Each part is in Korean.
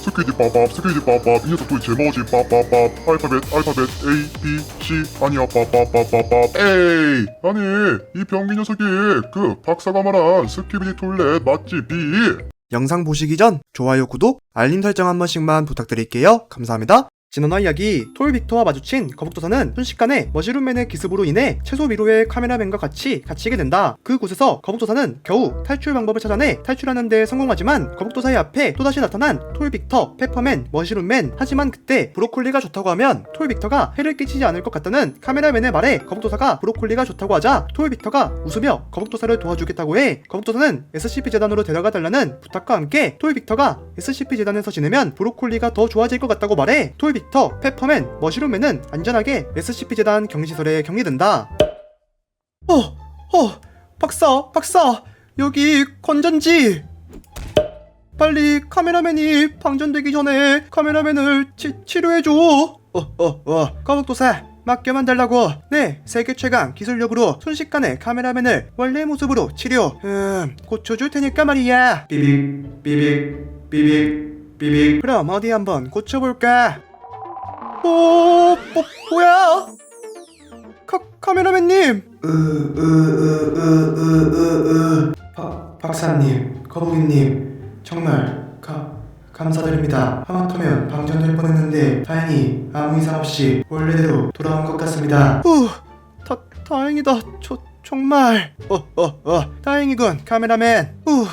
스퀴디 빠밥 스퀴디 빠밥 이 녀석 도대체 뭐지 빠빠밥 알파벳 알파벳 A B C. 아니야 빠빠빠빠밥 A. 아니 이 병기 녀석이 그 박사가 말한 스키비디 톨렛 맞지 B 영상 보시기 전 좋아요, 구독, 알림 설정 한 번씩만 부탁드릴게요. 감사합니다. 지난 화 이야기 톨 빅터와 마주친 거북도사는 순식간에 머시룸맨의 기습으로 인해 최소 미로의 카메라맨과 같이 갇히게 된다. 그 곳에서 거북도사는 겨우 탈출 방법을 찾아내 탈출하는 데 성공하지만 거북도사의 앞에 또다시 나타난 톨 빅터, 페퍼맨, 머시룸맨 하지만 그때 브로콜리가 좋다고 하면 톨 빅터가 해를 끼치지 않을 것 같다는 카메라맨의 말에 거북도사가 브로콜리가 좋다고 하자 톨 빅터가 웃으며 거북도사를 도와주겠다고 해 거북도사는 SCP 재단으로 데려가 달라는 부탁과 함께 톨 빅터가 SCP 재단에서 지내면 브로콜리가 더 좋아질 것 같다고 말해 톨빅 터, 페퍼맨, 머시룸맨은 안전하게 SCP 재단 격리시설에 격리된다. 어, 어, 박사, 박사, 여기 건전지. 빨리 카메라맨이 방전되기 전에 카메라맨을 치, 치료해줘. 어, 어, 어, 거북도사. 맡겨만 달라고. 네, 세계 최강 기술력으로 순식간에 카메라맨을 원래 모습으로 치료. 음, 고쳐줄 테니까 말이야. 삐빅, 삐빅, 삐빅, 삐빅. 그럼 어디 한번 고쳐볼까? 오, 뭐, 뭐야? 카, 카메라맨님. 으, 으, 으, 으, 으, 으, 으. 박, 박사님, 거북이님, 정말 가, 감사드립니다. 하마터면 방전될 뻔했는데 다행히 아무 이상 없이 원래대로 돌아온 것 같습니다. 후, 다, 다행이다. 저, 정말. 어, 어, 어. 다행이군, 카메라맨. 후,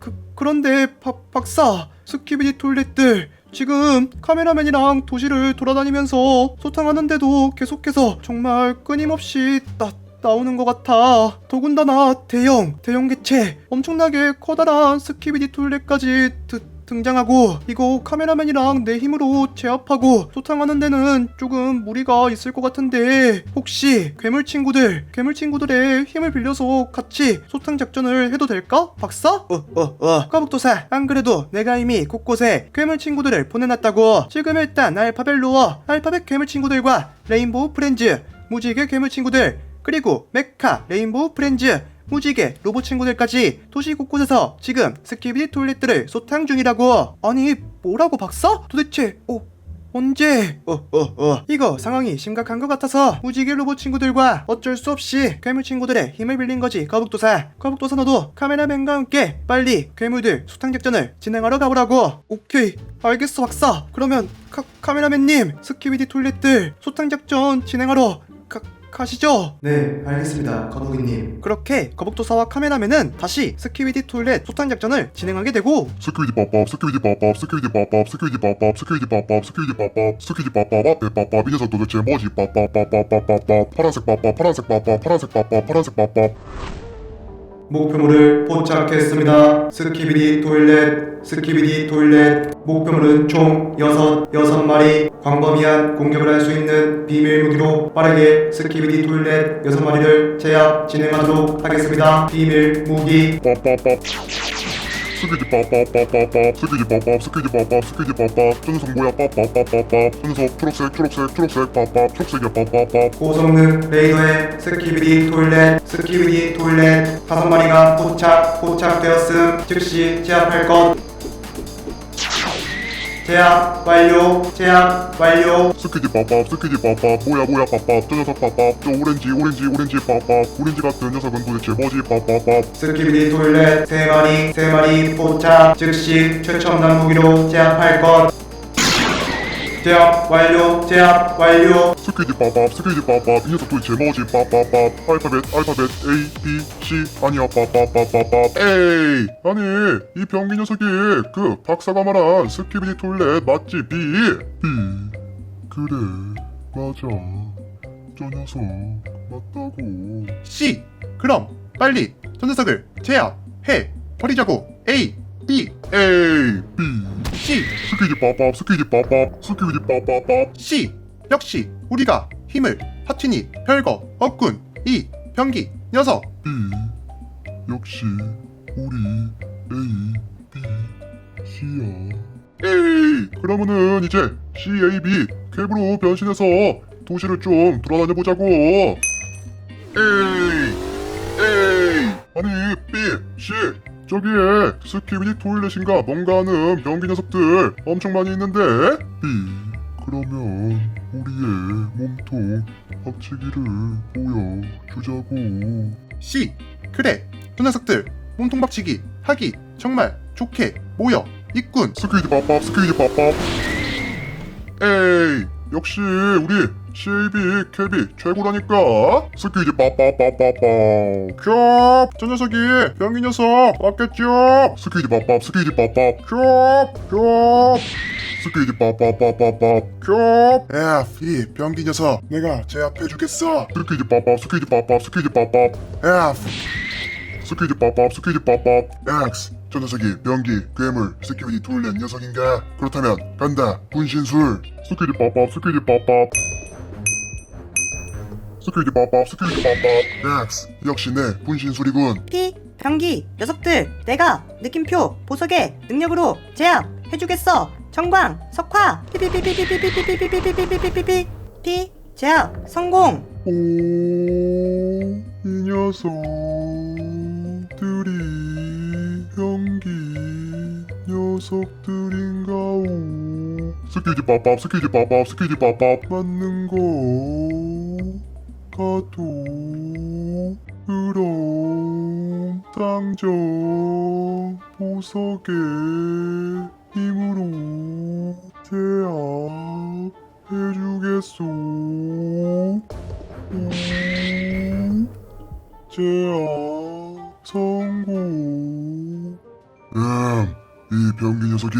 그, 그런데 박, 박사, 스키비디 톨렛들 지금 카메라맨이랑 도시를 돌아다니면서 소탕하는데도 계속해서 정말 끊임없이 나, 나오는 것 같아. 더군다나 대형, 대형 개체, 엄청나게 커다란 스키비디 톨렛까지 드, 등장하고 이거 카메라맨이랑 내 힘으로 제압하고 소탕하는 데는 조금 무리가 있을 것 같은데 혹시 괴물 친구들 괴물 친구들의 힘을 빌려서 같이 소탕 작전을 해도 될까? 박사? 어어어. 까북도사. 안 그래도 내가 이미 곳곳에 괴물 친구들을 보내놨다고. 지금 일단 알파벳 로어 알파벳 괴물 친구들과 레인보우 프렌즈 무지개 괴물 친구들 그리고 메카 레인보우 프렌즈 무지개 로봇 친구들까지 도시 곳곳에서 지금 스키비디 톨렛들을 소탕 중이라고. 아니 뭐라고 박사? 도대체 어 언제? 어 어 어. 이거 상황이 심각한 것 같아서 무지개 로봇 친구들과 어쩔 수 없이 괴물 친구들의 힘을 빌린 거지 거북도사. 거북도사 너도 카메라맨과 함께 빨리 괴물들 소탕 작전을 진행하러 가보라고. 오케이 알겠어 박사. 그러면 카, 카메라맨님 스키비디 톨렛들 소탕 작전 진행하러 가, 가시죠. 네, 알겠습니다, 거북이님. 그렇게 거북도사와 카메라맨은 다시 스키비디 톨렛 소탕 작전을 진행하게 되고 스퀴디 빠밥 스퀴디 빠밥 스퀴디 빠밥 스퀴디 빠밥 스퀴디 빠밥 스퀴디 빠밥 스퀴디 빠밥 앞에 빠밥 이 녀석 도대체 뭐지 빠빠빠빠빠빠빠 파란색 빠밥 파란색 빠밥 파란색 빠밥 파란색 빠밥 목표물을 포착했습니다. 스키비디 톨렛, 스키비디 톨렛. 목표물은 총 6, 6마리. 광범위한 공격을 할 수 있는 비밀 무기로 빠르게 스키비디 톨렛 6마리를 제압 진행하도록 하겠습니다. 비밀 무기. 스퀴디 빠빠빠빠빠 빠밥 스퀴디 빠밥 스퀴디 빠밥 저 녀석 뭐야 빠빠빠빠빠 저 녀석 초록색 초록색 초록색 빠밥 초록색이야 빠빠빠 고성능 레이더에 스키비디 톨렛, 스키비디 톨렛 다섯 마리가 포착, 포착되었음. 즉시 제압할 것. 제압 완료, 제압 완료. 스퀴디 빠밥 스퀴디 빠밥 뭐야 뭐야 빠밥 저 녀석 빠밥 저 오렌지 오렌지 오렌지 빠밥 오렌지 같은 녀석은 도대체 뭐지 빠빠밥 스키비디 톨렛 세 마리, 세 마리 포착. 즉시 최첨단 무기로 제압할 것. 제압 완료, 제압 완료. 스퀴디 빠밥 스퀴디 빠밥 이 녀석 도대체 뭐지? 빠빠밥 알파벳 알파벳 A B C. 아니야 빠빠빠빠밥 A 아니 이 병기 녀석이 그 박사가 말한 스키비디 톨렛 맞지 B? B. 그래 맞아. 저 녀석 맞다고. C. 그럼 빨리 저 녀석을 제압해 버리자고. A, B, A B C, 스퀴디 빠밥 스퀴디 빠밥 스퀴디 빠빠밥 C. 역시 우리가 힘을 합치니 별거 없군. 이 병기 녀석. B 역시 우리 A B C야 A 그러면은 이제 C A B 캡으로 변신해서 도시를 좀 돌아다녀 보자고 A A 아니 B C 저기에 스키비디 토일렛인가 뭔가 하는 변기 녀석들 엄청 많이 있는데 B 그러면 우리의 몸통 박치기를 보여주자고 C. 그래. 저 녀석들 몸통 박치기 하기 정말 좋게 모여 있군. 스퀴디 밥밥 스퀴디 밥밥 에이 역시 우리 CAB, KB 최고라니까. 스키지 빠빠빠빠빠. 촙! 저 녀석이 병이 녀석 맞겠죠? 스키지 빠빠, 스키지 빠빠. 촙! 촙! 스키지 빠빠빠빠빠. 촙! F, 이 병기 녀석 내가 제압해 주겠어. 스키지 빠빠, 스키지 빠빠, 스키지 빠빠. F. 스키지 빠빠, 스키지 빠빠. X. 저 녀석이 병기, 괴물, 스키비디 둘낸 녀석인가? 그렇다면 간다, 분신술. 스키지 빠빠, 스키지 빠빠. 스키디 빠밥 스키디 빠밥 X 역시 내 분신술이군 피, 병기, 녀석들, 내가 느낌표, 보석의 능력으로 제압 해주겠어. 정광, 석화, 피피피피피피피피피피피피피피피, 피, 제압, 성공. 오, 이 녀석들이 변기 녀석들인가오 스키디 빠밥 스키디 빠밥 스키디 빠밥 맞는 거 가도 그럼 당장 보석의 힘으로 제압해주겠소. 오, 제압 성공. 음, 이 병기 녀석이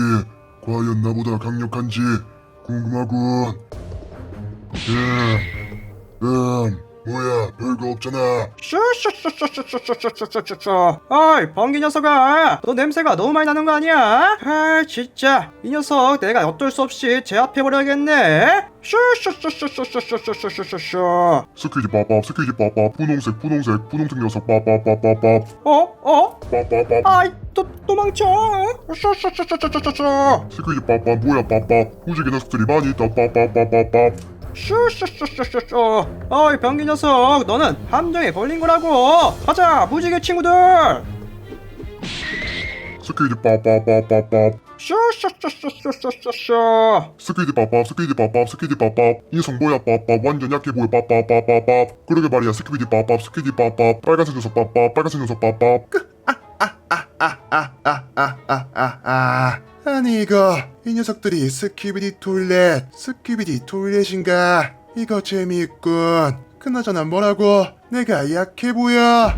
과연 나보다 강력한지 궁금하군. 음, 음, 뭐야 별거 없잖아 슈슈슈슈슈슈슈슈슈슈 어이 번기 녀석아 너 냄새가 너무 많이 나는 거 아니야? 아 진짜 이 녀석 내가 어쩔 수 없이 제압해버려야겠네 슈슈슈슈슈슈슈슈슈슈 스퀴지 빠밥 스퀴지 빠밥 분홍색 분홍색 분홍색 녀석 빠빠빠빠빠 어? 어? 빠빠빠 아이 또 도망쳐 슈슈슈슈슈슈슈 스퀴지 빠빠 뭐야 빠빠 무지개 녀석들이 많이 있다 빠빠빠빠빠 슈슈슈슈슈슈. 어이 병기 녀석 너는 함정에 걸린 거라고. 가자 무지개 친구들. 스퀴지 빠빠빠빠빠. 슈슈슈슈슈슈슈. 스퀴디 빠밥 스퀴디 빠밥 스퀴디 빠밥 인성 뭐야 빠밥 완전 약해 보여 빠빠빠빠밥 그러게 말이야 스퀴디 빠밥 스퀴디 빠밥 빨간색 녀석 빠밥 빨간색 녀석 빠밥 아아아아아아아 아 니 이거 이 녀석들이 스키비디 토일렛 스키비디 토일렛인가 이거 재미있군 그나저나 뭐라고 내가 약해 보여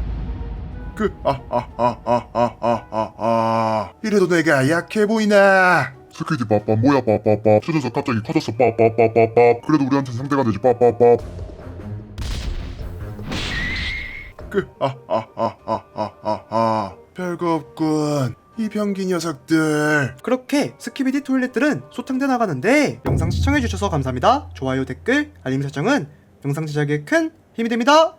그 아아아아아아아 이래도 내가 약해 보이나 스퀴디 빠밥 뭐야 저 녀석 갑자기 커졌어 빠빠빠빠밥 그래도 우리한테 상대가 되지 빠빠밥 그아아아아아아 별거 없군 이 변기 녀석들. 그렇게 스키비디 토일렛들은 소탕돼 나가는데 영상 시청해주셔서 감사합니다. 좋아요, 댓글, 알림 설정은 영상 제작에 큰 힘이 됩니다.